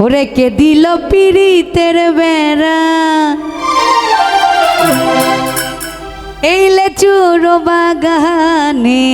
ওরে কে দিল পিড়িতের বেড়া? এই লেচুর বাগানে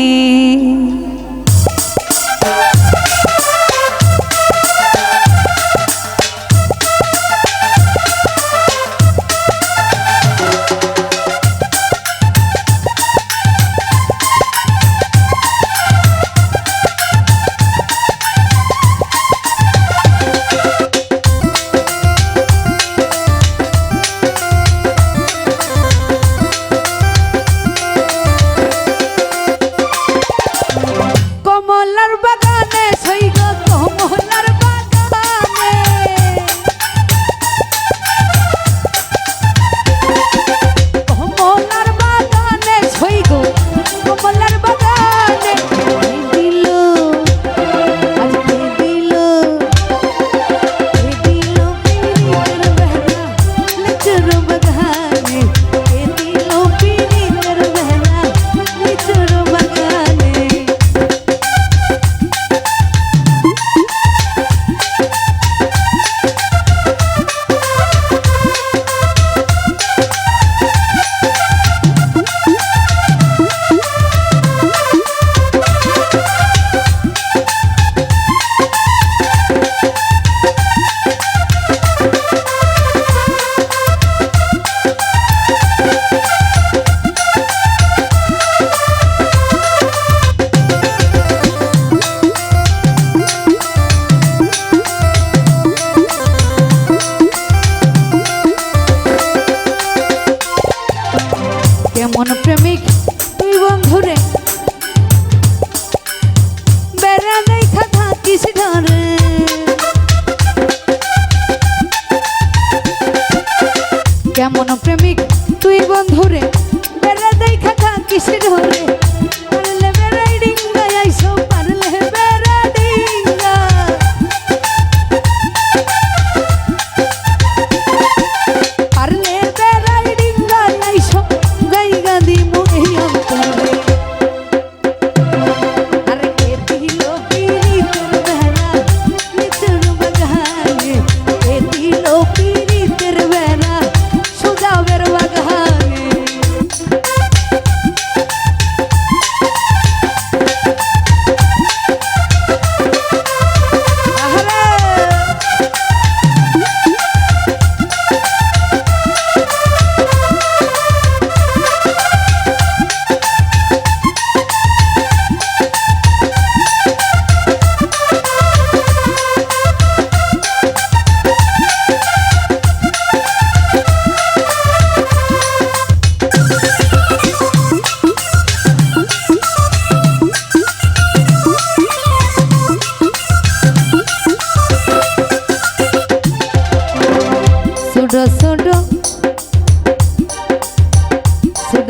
মাটির হলে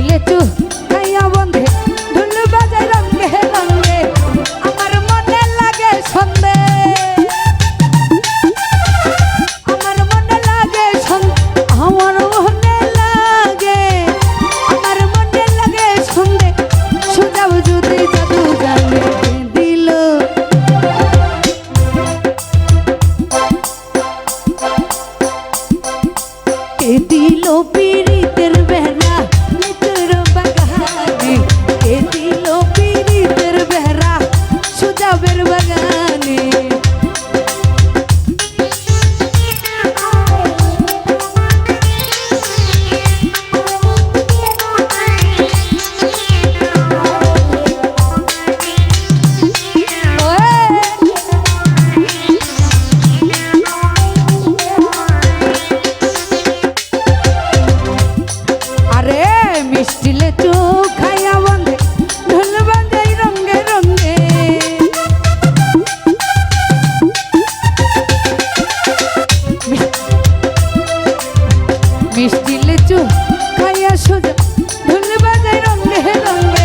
Лет. লেচু খাইয়া সোজা রঙ্গে রঙ্গে আমার